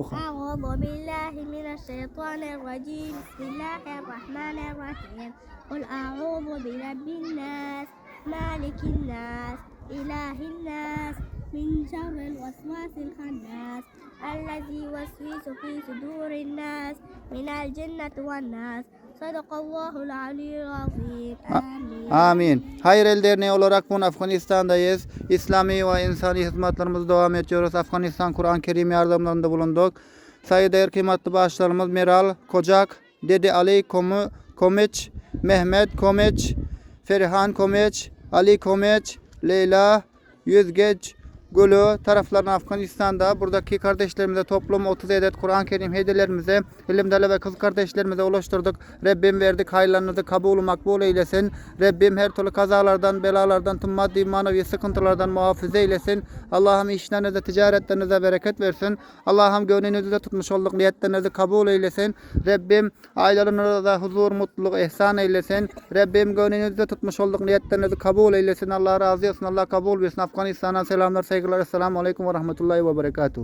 أعوذ بالله من الشيطان الرجيم. بسم الله الرحمن الرحيم. قل أعوذ برب الناس مالك الناس إله الناس من شر الوسواس الخناس الذي يوسوس في صدور الناس من الجنة والناس. Sadakallahul aliyyil. Amin. Amin. Hayır El Derneği olarak bugün Afganistan'dayız. İslami ve insani hizmetlerimizi devam ediyoruz. Afganistan Kur'an-ı Kerim yardımlarında bulunduk. Saygıdeğer kıymetli bağışlarımız Meral Kocak, Dedi Ali Komu, Komeç, Mehmet Komeç, Ferhan Komeç, Ali Komeç, Leyla Yüzgeç, Gülü taraflarına Afganistan'da buradaki kardeşlerimize toplam 30 adet Kur'an-ı Kerim hediyelerimize ilimdele ve kız kardeşlerimize ulaştırdık. Rabbim verdik hayırlarınızı kabul makbul eylesin. Rabbim her türlü kazalardan, belalardan, tüm maddi manevi sıkıntılardan muhafaza eylesin. Allah'ım işlerinize, ticaretlerinize bereket versin. Allah'ım gönlünüzde tutmuş olduk niyetlerinizi kabul eylesin. Rabbim ailelerinize huzur, mutluluk, ihsan eylesin. Rabbim gönlünüzde tutmuş olduk niyetlerinizi kabul eylesin. Allah razı olsun. Allah kabul versin. Afganistan'a selamlar, saygılar. Regular আসসালামু আলাইকুম রহমতুল্লাহ বাবরকাতু